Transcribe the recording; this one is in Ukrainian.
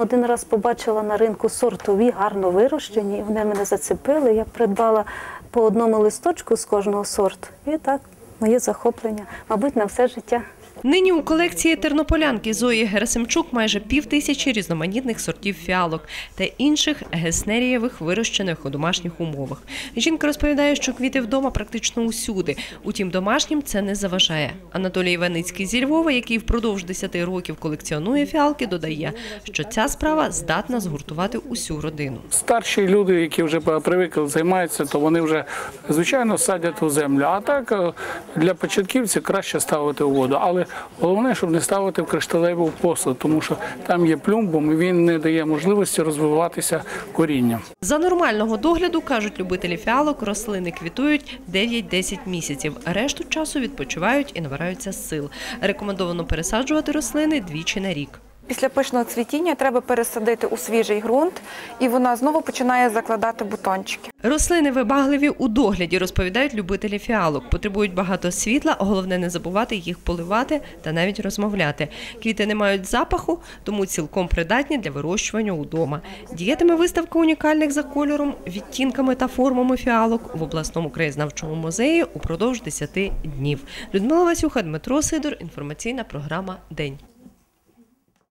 Один раз побачила на ринку сортові, гарно вирощені, і вони мене зацепили. Я придбала по одному листочку з кожного сорту. І так, моє захоплення, мабуть, на все життя. Нині у колекції тернополянки Зої Герасимчук майже пів тисячі різноманітних сортів фіалок та інших геснерієвих, вирощених у домашніх умовах. Жінка розповідає, що квіти вдома практично усюди. Утім, домашнім це не заважає. Анатолій Іваницький зі Львова, який впродовж 10 років колекціонує фіалки, додає, що ця справа здатна згуртувати усю родину. Старші люди, які вже привикли займаються, то вони вже звичайно садять у землю. А так е, для початківців краще ставити у воду. Але головне, щоб не ставити в кришталеву посуд, тому що там є плюмбом і він не дає можливості розвиватися корінням. За нормального догляду, кажуть любителі фіалок, рослини квітують 9-10 місяців. Решту часу відпочивають і набираються сил. Рекомендовано пересаджувати рослини двічі на рік. Після пишного цвітіння треба пересадити у свіжий ґрунт, і вона знову починає закладати бутончики. Рослини вибагливі у догляді, розповідають любителі фіалок. Потребують багато світла, головне не забувати їх поливати та навіть розмовляти. Квіти не мають запаху, тому цілком придатні для вирощування удома. Діятиме виставка унікальних за кольором, відтінками та формами фіалок в обласному краєзнавчому музеї упродовж 10 днів. Людмила Васюха, Дмитро Сидор. Інформаційна програма День.